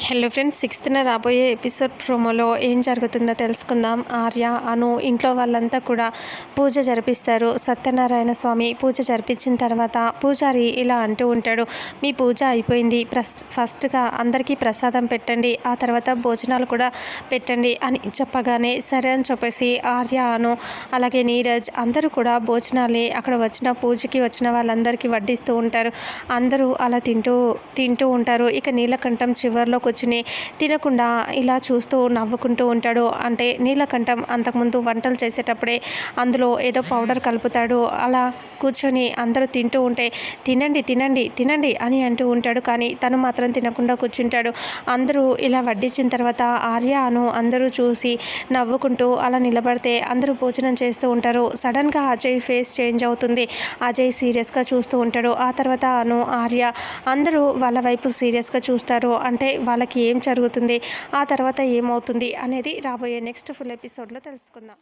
Hello friends సిక్స్త్న రాబోయే episode ప్రోమోలో ఏం జరుగుతుందో తెలుసుకుందాం. ఆర్య అను ఇంట్లో వాళ్ళంతా కూడా పూజ జరిపిస్తారు. సత్యనారాయణ స్వామి పూజ జరిపించిన తర్వాత పూజారి ఇలా అంటూ ఉంటాడు మీ పూజ అయిపోయింది. ప్రస్ ఫస్ట్గా అందరికీ ప్రసాదం పెట్టండి. ఆ తర్వాత భోజనాలు కూడా పెట్టండి అని చెప్పగానే సరే అని చెప్పేసి ఆర్య అను అలాగే నీరజ్ అందరూ కూడా భోజనాలే అక్కడ వచ్చిన పూజకి వచ్చిన వాళ్ళందరికీ వడ్డిస్తూ ఉంటారు. అందరూ అలా తింటూ తింటూ ఉంటారు. ఇక నీలకంఠం చివరిలో కూర్చుని తినకుండా ఇలా చూస్తూ నవ్వుకుంటూ ఉంటాడు. అంటే నీలకంఠం అంతకుముందు వంటలు చేసేటప్పుడే అందులో ఏదో పౌడర్ కలుపుతాడు. అలా కూర్చొని అందరూ తింటూ ఉంటే తినండి తినండి తినండి అని అంటూ ఉంటాడు. కానీ తను మాత్రం తినకుండా కూర్చుంటాడు. అందరూ ఇలా వడ్డించిన తర్వాత ఆర్య అను అందరూ చూసి నవ్వుకుంటూ అలా నిలబడితే అందరూ భోజనం చేస్తూ ఉంటారు. సడన్గా అజయ్ ఫేస్ చేంజ్ అవుతుంది. అజయ్ సీరియస్గా చూస్తూ ఉంటాడు. ఆ తర్వాత అను ఆర్య అందరూ వాళ్ళ వైపు సీరియస్గా చూస్తారు. అంటే వాళ్ళకి ఏం జరుగుతుంది ఆ తర్వాత ఏమవుతుంది అనేది రాబోయే నెక్స్ట్ ఫుల్ ఎపిసోడ్లో తెలుసుకుందాం.